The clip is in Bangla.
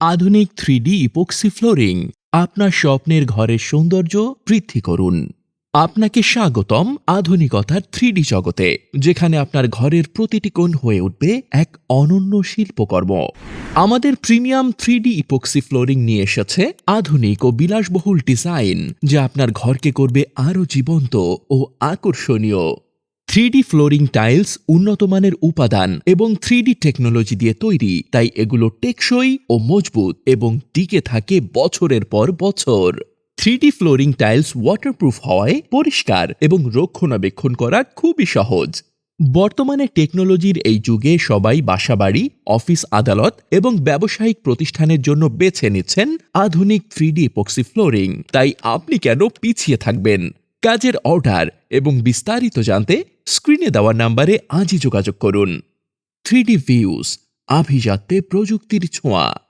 আধুনিক থ্রি ডি ইপোক্সি ফ্লোরিং আপনার স্বপ্নের ঘরের সৌন্দর্য বৃদ্ধি করুন। আপনাকে স্বাগতম আধুনিকতার থ্রিডি জগতে, যেখানে আপনার ঘরের প্রতিটি কোণ হয়ে উঠবে এক অনন্য শিল্পকর্ম। আমাদের প্রিমিয়াম থ্রিডি ইপোক্সি ফ্লোরিং নিয়ে এসেছে আধুনিক ও বিলাসবহুল ডিজাইন, যা আপনার ঘরকে করবে আরও জীবন্ত ও আকর্ষণীয়। থ্রিডি ফ্লোরিং টাইলস উন্নত মানের উপাদান এবং থ্রিডি টেকনোলজি দিয়ে তৈরি। তাই এগুলো টেকসই ও মজবুত এবং টিকে থাকে বছরের পর বছর। থ্রিডি ফ্লোরিং টাইলস ওয়াটারপ্রুফ হওয়ায় পরিষ্কার এবং রক্ষণাবেক্ষণ করা খুবই সহজ। বর্তমানে টেকনোলজির এই যুগে সবাই বাসাবাড়ি, অফিস আদালত এবং ব্যবসায়িক প্রতিষ্ঠানের জন্য বেছে নিচ্ছেন আধুনিক থ্রিডি এপক্সি ফ্লোরিং। তাই আপনি কেন পিছিয়ে থাকবেন? কাজের অর্ডার এবং বিস্তারিত জানতে স্ক্রিনে দেওয়া নাম্বারে আজই যোগাযোগ করুন। থ্রিডি ভিউজ আভিজাত্যে প্রযুক্তির ছোঁয়া।